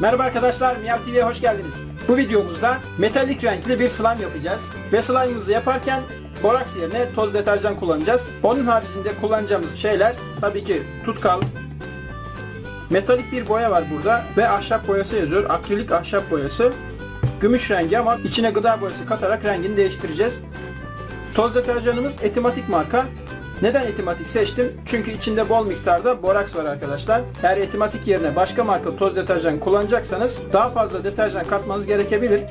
Merhaba arkadaşlar, Miyav TV'ye hoş geldiniz. Bu videomuzda metalik renkli bir slime yapacağız. Ve slime'ımızı yaparken boraks yerine toz deterjan kullanacağız. Onun haricinde kullanacağımız şeyler tabii ki tutkal, metalik bir boya var burada ve ahşap boyası yazıyor. Akrilik ahşap boyası. Gümüş rengi ama içine gıda boyası katarak rengini değiştireceğiz. Toz deterjanımız Etimatik marka. Neden Etimatik seçtim? Çünkü içinde bol miktarda boraks var arkadaşlar. Eğer Etimatik yerine başka marka toz deterjan kullanacaksanız daha fazla deterjan katmanız gerekebilir.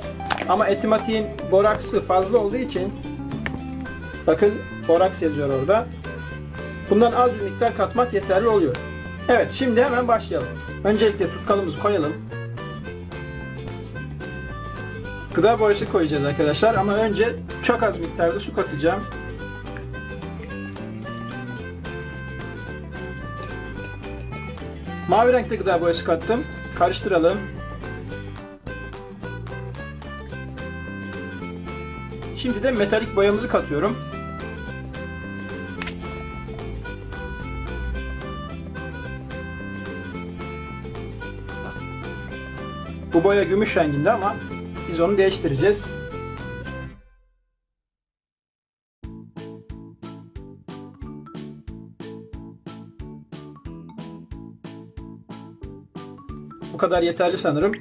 Ama Etimatik'in boraksı fazla olduğu için bakın boraks yazıyor orada. Bundan az bir miktar katmak yeterli oluyor. Evet şimdi hemen başlayalım. Öncelikle tutkalımızı koyalım. Gıda boyası koyacağız arkadaşlar ama önce çok az miktarda su katacağım. Mavi renkte gıda boyası kattım. Karıştıralım. Şimdi de metalik boyamızı katıyorum. Bu boya gümüş renginde ama biz onu değiştireceğiz. Bu kadar yeterli sanırım.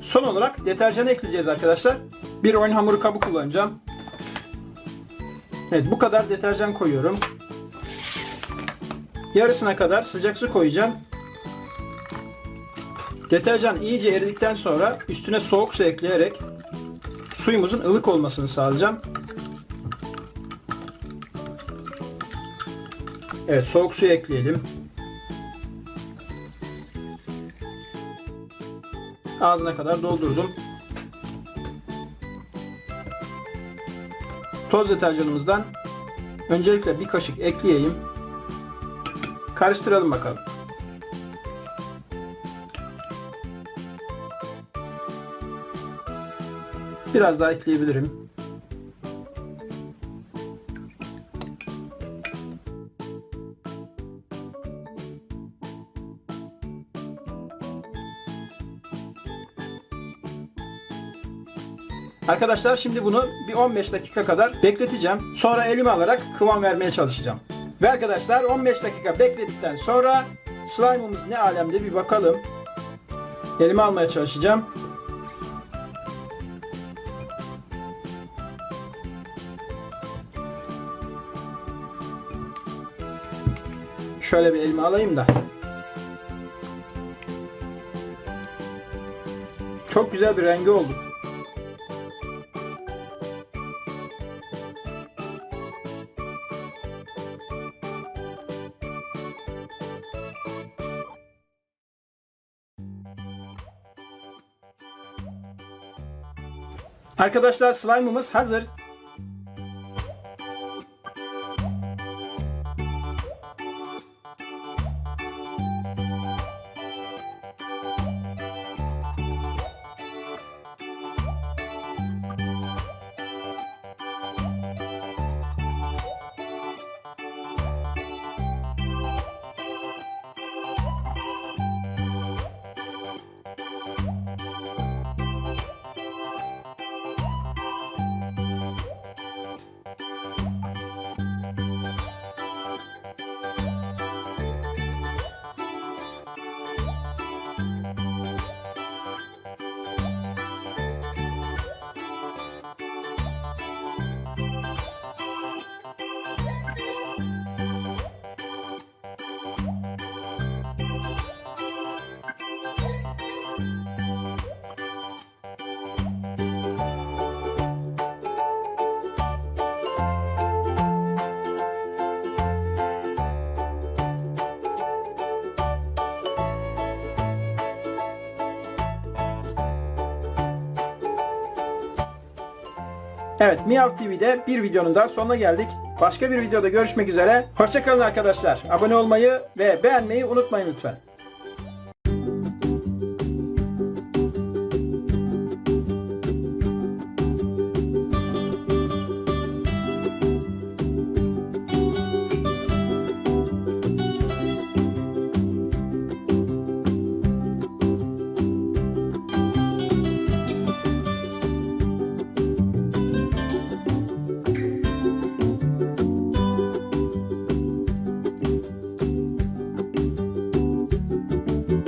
Son olarak deterjanı ekleyeceğiz arkadaşlar. Bir oyun hamuru kabı kullanacağım. Evet bu kadar deterjan koyuyorum. Yarısına kadar sıcak su koyacağım. Deterjan iyice eridikten sonra üstüne soğuk su ekleyerek suyumuzun ılık olmasını sağlayacağım. Evet soğuk suyu ekleyelim. Ağzına kadar doldurdum. Toz deterjanımızdan öncelikle bir kaşık ekleyeyim. Karıştıralım bakalım. Biraz daha ekleyebilirim. Arkadaşlar şimdi bunu bir 15 dakika kadar bekleteceğim. Sonra elime alarak kıvam vermeye çalışacağım. Ve arkadaşlar 15 dakika bekledikten sonra slime'ımız ne alemde bir bakalım. Elime almaya çalışacağım. Şöyle bir elime alayım da. Çok güzel bir rengi oldu. Arkadaşlar slime'ımız hazır. Evet Miyav TV'de bir videonun daha sonuna geldik. Başka bir videoda görüşmek üzere. Hoşçakalın arkadaşlar. Abone olmayı ve beğenmeyi unutmayın lütfen.